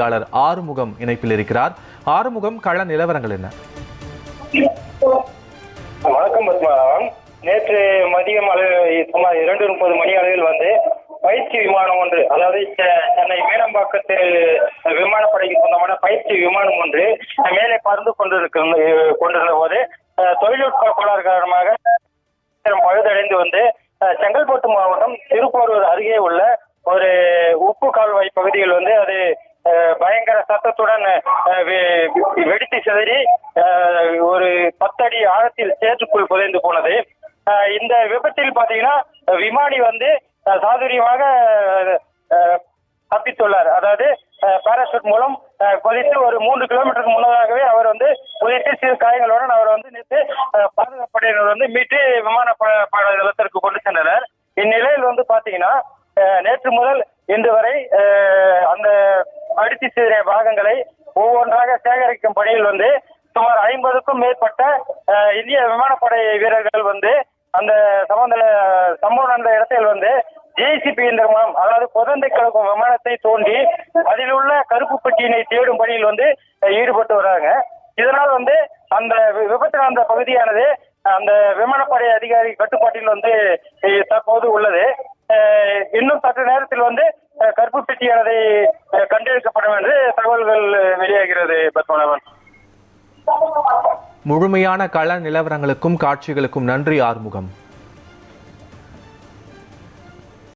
செய்தியாளர் ஆறுமுகம் இணைப்பில் இருக்கிறார். ஆறுமுகம் கள நிலவரங்கள் என்ன? வணக்கம் நேற்று மதியம் சுமார் இரண்டு முப்பது மணி அளவில் வந்து பயிற்சி விமானம் ஒன்று அதாவது செ- சென்னை மேடம்பாக்கத்து விமானப்படைக்கு சொந்தமான பயிற்சி விமானம் ஒன்று மேலே பறந்து கொண்டிருக்க கொண்டிருந்த போது தொழில்நுட்ப கோளாறு காரணமாக பழுதடைந்து வந்து செங்கல்பட்டு மாவட்டம் திருப்போரூர் அருகே உள்ள ஒரு உப்பு கால்வாய் பகுதியில் வந்து அது பயங்கர சத்தத்துடன் வெ- வெடித்து சிதறி ஒரு பத்தடி ஆழத்தில் சேற்றுக்குள் புதைந்து போனது. இந்த விபத்தில் பாத்தீங்கன்னா விமானி வந்து சாதுரியமாக தப்பித்துள்ளார். அதாவது பாராசூட் மூலம் குதித்து ஒரு மூன்று கிலோமீட்டருக்கு முன்னதாகவே அவர் வந்து குதித்து சிறு காயங்களுடன் அவர் வந்து நேற்று அஹ், பாதுகாப்படையினர் வந்து மீட்டு விமான ப- நிலத்திற்கு கொண்டு சென்றனர். இந்நிலையில் வந்து பாத்தீங்கன்னா நேற்று முதல் இன்று வரை அந்த அடித்து சிதறிய பாகங்களை ஒவ்வொன்றாக சேகரிக்கும் பணியில் வந்து சுமார் ஐம்பதுக்கும் மேற்பட்ட இந்திய விமானப்படை வீரர்கள் வந்து அந்த சம்பந்த சம்பவம் நடந்த இடத்தில் வந்து ஜேசிபி இயந்திரம் அதாவது புதந்தை கிடக்கும் விமானத்தை தோண்டி அதில் உள்ள கருப்பு பெட்டியினை தேடும் பணியில் வந்து ஈடுபட்டு வராங்க. இதனால் வந்து அந்த வி- விபத்து நடந்த பகுதியானது அந்த விமானப்படை அதிகாரி கட்டுப்பாட்டில் வந்து தற்போது உள்ளது. இன்னும் சற்று நேரத்தில் வந்து கருப்பு பெட்டியானதை கண்டெடுக்கப்படும் என்று தகவல்கள் வெளியாகிறது பத்மநாபன். முழுமையான கள நிலவரங்களுக்கும் காட்சிகளுக்கும் நன்றி ஆறுமுகம்.